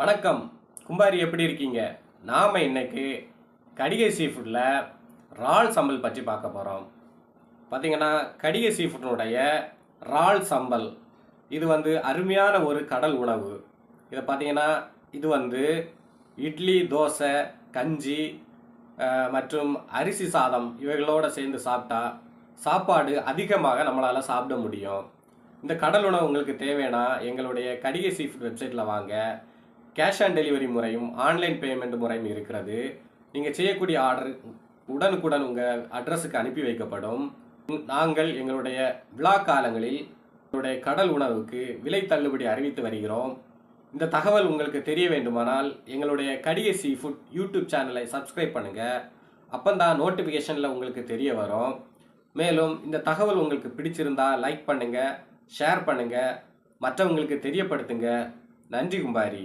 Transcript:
வணக்கம். கும்பாரி எப்படி இருக்கீங்க? நாம் இன்னைக்கு கடிகை சீ ஃபுட்டில் இறால் சம்பல் பற்றி பார்க்க போகிறோம் பார்த்தீங்கன்னா கடிகை சீ ஃபுட்டினுடைய இறால் சம்பல். இது வந்து அருமையான ஒரு கடல் உணவு. இதை பார்த்தீங்கன்னா இது வந்து இட்லி தோசை கஞ்சி மற்றும் அரிசி சாதம் இவைகளோடு சேர்ந்து சாப்பிட்டா சாப்பாடு அதிகமாக நம்மளால் சாப்பிட முடியும். இந்த கடல் உணவு உங்களுக்கு தேவைன்னா எங்களுடைய கடிகை சீ ஃபுட் வெப்சைட்டில் வாங்க. கேஷ் ஆன் டெலிவரி முறையும் ஆன்லைன் பேமெண்ட் முறையும் இருக்கிறது. நீங்கள் செய்யக்கூடிய ஆர்டர் உடனுக்குடன் உங்கள் அட்ரஸுக்கு அனுப்பி வைக்கப்படும். நாங்கள் எங்களுடைய விழா காலங்களில் எங்களுடைய கடல் உணவுக்கு விலை தள்ளுபடி அறிவித்து வருகிறோம். இந்த தகவல் உங்களுக்கு தெரிய வேண்டுமானால் எங்களுடைய கடிகை சீ ஃபுட் யூடியூப் சேனலை சப்ஸ்கிரைப் பண்ணுங்கள் அப்பந்தான் நோட்டிஃபிகேஷனில் உங்களுக்கு தெரிய வரும். மேலும் இந்த தகவல் உங்களுக்கு பிடிச்சிருந்தா லைக் பண்ணுங்கள் ஷேர் பண்ணுங்கள் மற்றவங்களுக்கு தெரியப்படுத்துங்க. நன்றி கும்பாரி.